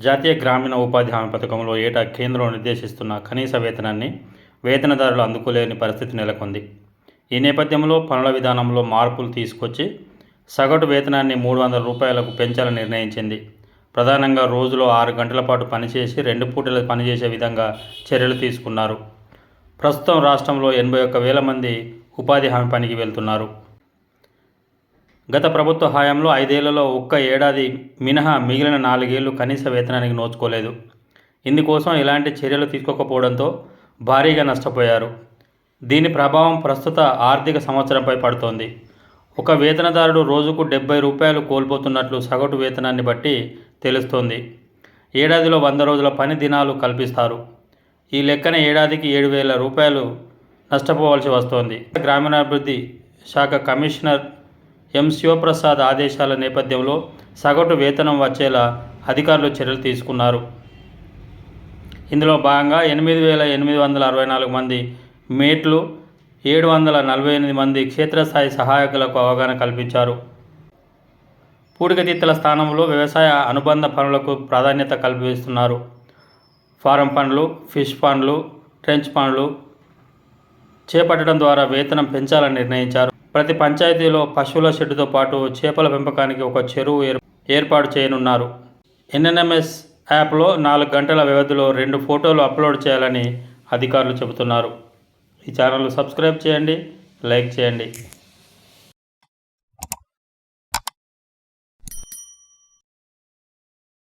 జాతీయ గ్రామీణ ఉపాధి హామీ పథకంలో ఏటా కేంద్రం నిర్దేశిస్తున్న కనీస వేతనాన్ని వేతనదారులు అందుకోలేని పరిస్థితి నెలకొంది. ఈ నేపథ్యంలో పనుల విధానంలో మార్పులు తీసుకొచ్చి సగటు వేతనాన్ని మూడు వందల రూపాయలకు పెంచాలని నిర్ణయించింది. ప్రధానంగా రోజులో ఆరు గంటల పాటు పనిచేసి రెండు పూటలు పనిచేసే విధంగా చర్యలు తీసుకున్నారు. ప్రస్తుతం రాష్ట్రంలో ఎనభై ఒక్క వేల మంది ఉపాధి హామీ పనికి వెళ్తున్నారు. గత ప్రభుత్వ హయాంలో ఐదేళ్ళలో ఒక్క ఏడాది మినహా మిగిలిన నాలుగేళ్ళు కనీస వేతనానికి నోచుకోలేదు. ఇందుకోసం ఇలాంటి చర్యలు తీసుకోకపోవడంతో భారీగా నష్టపోయారు. దీని ప్రభావం ప్రస్తుత ఆర్థిక సంవత్సరంపై పడుతోంది. ఒక వేతనదారుడు రోజుకు డెబ్బై రూపాయలు కోల్పోతున్నట్లు సగటు వేతనాన్ని బట్టి తెలుస్తోంది. ఏడాదిలో వంద రోజుల పని దినాలు కల్పిస్తారు. ఈ లెక్కన ఏడాదికి ఏడు వేల రూపాయలు నష్టపోవాల్సి వస్తోంది. గ్రామీణాభివృద్ధి శాఖ కమిషనర్ ఎం శివప్రసాద్ ఆదేశాల నేపథ్యంలో సగటు వేతనం వచ్చేలా అధికారులు చర్యలు తీసుకున్నారు. ఇందులో భాగంగా ఎనిమిది వేల ఎనిమిది వందల అరవై నాలుగు మంది మేట్లు ఏడు వందల నలభై ఎనిమిది మంది క్షేత్రస్థాయి సహాయకులకు అవగాహన కల్పించారు. పూడికతీతల స్థానంలో వ్యవసాయ అనుబంధ పనులకు ప్రాధాన్యత కల్పిస్తున్నారు. ఫారం పనులు ఫిష్ పనులు ట్రెంచ్ పనులు చేపట్టడం ద్వారా వేతనం పెంచాలని నిర్ణయించారు. ప్రతి పంచాయతీలో పశువుల షెడ్డుతో పాటు చేపల పెంపకానికి ఒక చెరువు ఏర్ ఏర్పాటు చేయనున్నారు. ఎన్ఎన్ఎంఎస్ యాప్లో నాలుగు గంటల వ్యవధిలో రెండు ఫోటోలు అప్లోడ్ చేయాలని అధికారులు చెబుతున్నారు. ఈ ఛానల్ సబ్స్క్రైబ్ చేయండి లైక్ చేయండి.